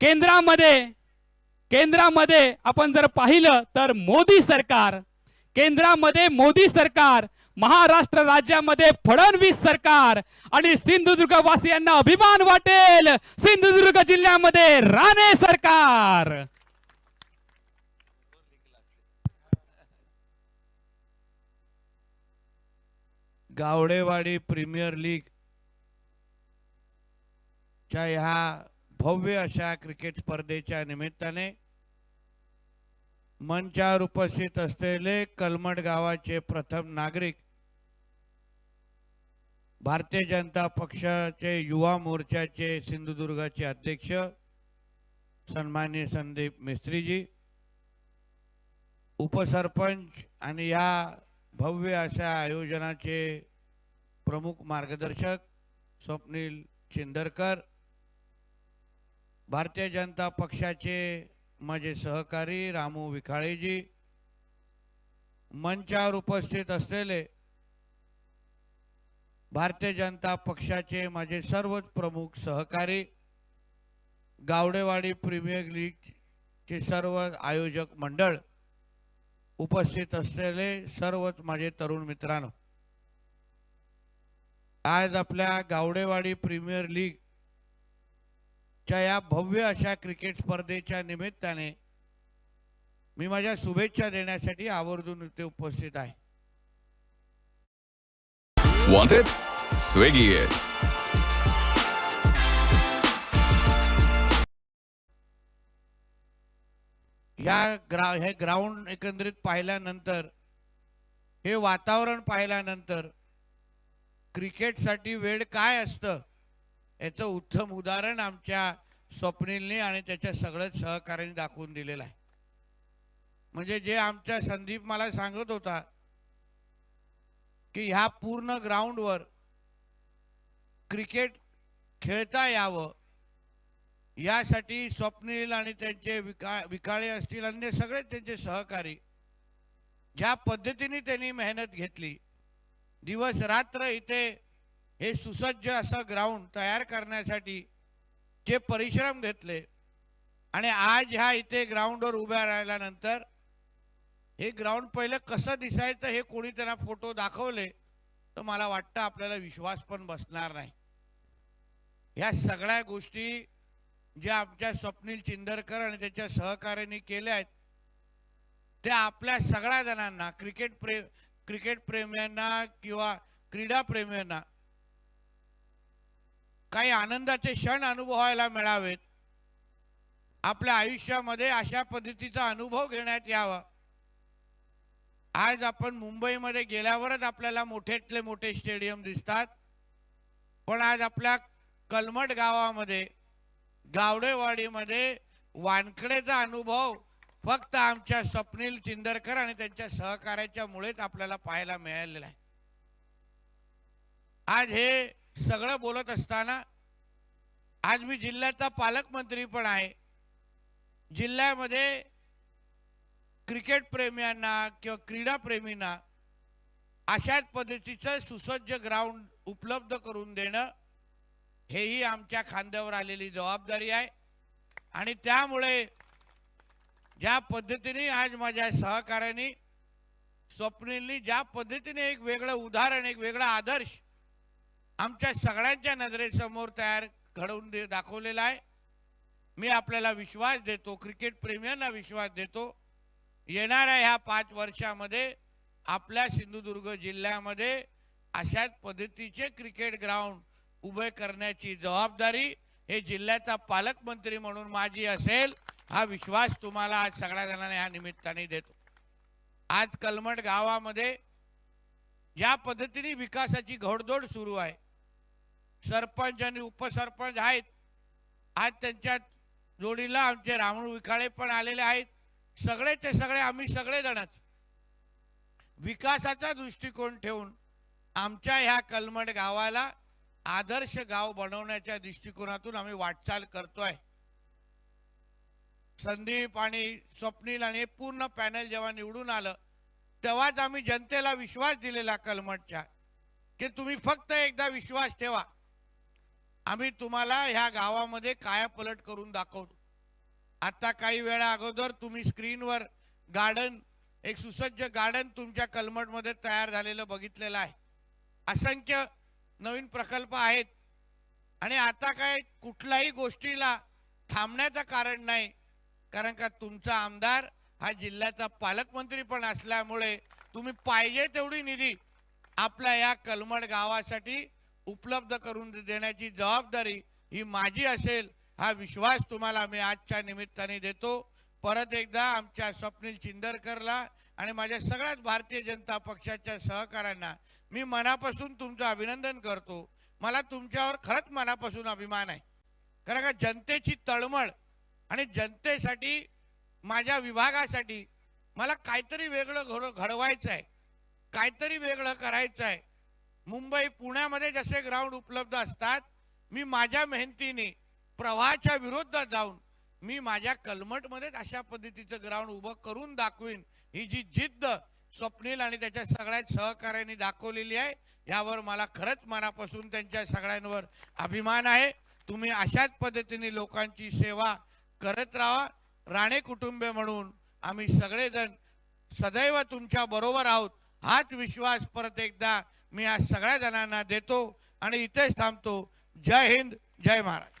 केंद्रामध्ये केंद्रामध्ये आपण जर पाहिलं तर मोदी सरकार केंद्रामध्ये मोदी सरकार महाराष्ट्र राज्यामध्ये फडणवीस सरकार आणि सिंधुदुर्ग वासियांना अभिमान वाटेल. सिंधुदुर्ग जिल्ह्यामध्ये राणे सरकार. गावडेवाडी प्रीमियर लीग च्या ह्या भव्य अशा क्रिकेट स्पर्धेच्या निमित्ताने मंचावर उपस्थित असलेले कलमड गावाचे प्रथम नागरिक भारतीय जनता पक्षाचे युवा मोर्चाचे सिंधुदुर्गाचे अध्यक्ष सन्मान्य संदीप मिस्त्रीजी उपसरपंच आणि या भव्य अशा आयोजनाचे प्रमुख मार्गदर्शक स्वप्नील चिंदरकर भारतीय जनता पक्षाचे माझे सहकारी रामू विखाळेजी मंचावर उपस्थित असलेले भारतीय जनता पक्षाचे माझे सर्वच प्रमुख सहकारी गावडेवाडी प्रीमियर लीगचे सर्व आयोजक मंडळ उपस्थित असलेले सर्वच माझे तरुण मित्रांनो. आज आपल्या गावडेवाडी प्रीमियर लीग च्या या भव्य अशा क्रिकेट स्पर्धेच्या निमित्ताने मी माझ्या शुभेच्छा देण्यासाठी आवर्जून इथे उपस्थित आहे Wanted? Swiggy it. या ग्रा हे ग्राउंड एकंदरीत पाहिल्यानंतर हे वातावरण पाहिल्यानंतर क्रिकेटसाठी वेळ काय असतं याचं उत्तम उदाहरण आमच्या स्वप्नीलने आणि त्याच्या सगळ्याच सहकार्याने दाखवून दिलेलं आहे. म्हणजे जे आमच्या संदीप मला सांगत होता की ह्या पूर्ण ग्राउंडवर क्रिकेट खेळता यावं यासाठी स्वप्नील आणि त्यांचे विका विकाळे असतील अन्य सगळे त्यांचे सहकारी ज्या पद्धतीने त्यांनी मेहनत घेतली दिवस रात्र इथे हे सुसज्ज असं ग्राउंड तयार करण्यासाठी जे परिश्रम घेतले आणि आज ह्या इथे ग्राउंडवर उभ्या राहिल्यानंतर हे ग्राउंड पहिलं कसं दिसायचं हे कोणी त्यांना फोटो दाखवले तर मला वाटतं आपल्याला विश्वास पण बसणार नाही. ह्या सगळ्या गोष्टी ज्या आमच्या स्वप्नील चिंदरकर आणि त्याच्या सहकार्याने केल्या आहेत त्या आपल्या सगळ्या जणांना क्रिकेट प्रे क्रिकेट प्रेम्यांना किंवा क्रीडाप्रेम्यांना काही आनंदाचे क्षण अनुभवायला मिळावेत. आपल्या आयुष्यामध्ये अशा पद्धतीचा अनुभव घेण्यात यावा. आज आपण मुंबईमध्ये गेल्यावरच आपल्याला मोठेतले मोठे स्टेडियम दिसतात. पण आज आपल्या कलमट गावामध्ये गावडेवाडीमध्ये वानखडेचा अनुभव फक्त आमच्या स्वप्नील चिंदरकर आणि त्यांच्या सहकार्याच्या मुळेच आपल्याला पाहायला मिळालेला आहे. आज हे सगळं बोलत असताना आज मी जिल्ह्याचा पालकमंत्री पण आहे. जिल्ह्यामध्ये क्रिकेटप्रेमींना किंवा क्रीडाप्रेमींना अशाच पद्धतीचं सुसज्ज ग्राउंड उपलब्ध करून देणं हेही आमच्या खांद्यावर आलेली जबाबदारी आहे. आणि त्यामुळे ज्या पद्धतीने आज माझ्या सहकाऱ्यांनी स्वप्नीलनी ज्या पद्धतीने एक वेगळं उदाहरण एक वेगळा आदर्श आमच्या सगळ्यांच्या नजरेसमोर तयार घडवून दे दाखवलेला आहे. मी आपल्याला विश्वास देतो क्रिकेट प्रेमियांना विश्वास देतो. येणाऱ्या ह्या पाच वर्षामध्ये आपल्या सिंधुदुर्ग जिल्ह्यामध्ये अशाच पद्धतीचे क्रिकेट ग्राउंड उभे करण्याची जबाबदारी हे जिल्ह्याचा पालकमंत्री म्हणून माझी असेल हा विश्वास तुम्हाला आज सगळ्या जणांना ह्या निमित्ताने देतो. आज कलमट गावामध्ये ज्या पद्धतीने विकासाची घोडदौड सुरू आहे सरपंच आणि उपसरपंच आहेत. आज त्यांच्या जोडीला आमचे रामण विखाळे पण आलेले आहेत. सगळेचे सगळे आम्ही सगळेजणच. विकासाचा दृष्टिकोन ठेवून आमच्या ह्या कलमट गावाला आदर्श गाव बनवण्याच्या दृष्टिकोनातून आम्ही वाटचाल करतोय. संदीप आणि स्वप्नील आणि पूर्ण पॅनल जेव्हा निवडून आलं तेव्हाच आम्ही जनतेला विश्वास दिलेला कलमटच्या की तुम्ही फक्त एकदा विश्वास ठेवा. आम्ही तुम्हाला ह्या गावामध्ये कायापलट करून दाखवतो. आता काही वेळा अगोदर तुम्ही स्क्रीनवर गार्डन एक सुसज्ज गार्डन तुमच्या कलमटमध्ये तयार झालेलं बघितलेलं आहे. असंख्य नवीन प्रकल्प आहेत. आणि आता काय कुठल्याही गोष्टीला थांबण्याचं कारण नाही. कारण का तुमचा आमदार हा जिल्ह्याचा पालकमंत्री पण असल्यामुळे तुम्ही पाहिजे तेवढी निधी आपल्या या कलमड गावासाठी उपलब्ध करून देण्याची जबाबदारी ही माझी असेल हा विश्वास तुम्हाला मी आजच्या निमित्ताने देतो. परत एकदा आमच्या स्वप्नील चिंदरकरला आणि माझ्या सगळ्याच भारतीय जनता पक्षाच्या सहकाऱ्यांना मी मनापासून तुमचं अभिनंदन करतो. मला तुमच्यावर खरंच मनापासून अभिमान आहे. कारण का जनतेची तळमळ आणि जनतेसाठी माझ्या विभागासाठी मला काहीतरी वेगळं घड घडवायचं आहे काहीतरी वेगळं करायचं आहे मुंबई पुण्यामध्ये जसे ग्राउंड उपलब्ध असतात मी माझ्या मेहनतीने प्रवाहाच्या विरोधात जाऊन मी माझ्या कलमटमध्येच अशा पद्धतीचं ग्राउंड उभं करून दाखवीन. ही जी जिद्द स्वप्नील आणि त्याच्या सगळ्यात सहकार्यांनी दाखवलेली आहे यावर मला खरंच मनापासून त्यांच्या सगळ्यांवर अभिमान आहे. तुम्ही अशाच पद्धतीने लोकांची सेवा करत राहा. राणे कुटुंबे म्हणून आम्ही सगळेजण सदैव तुमच्या बरोबर आहोत. हाच विश्वास परत एकदा मी आज सगळ्या जणांना देतो आणि इथेच थांबतो. जय हिंद जय महाराज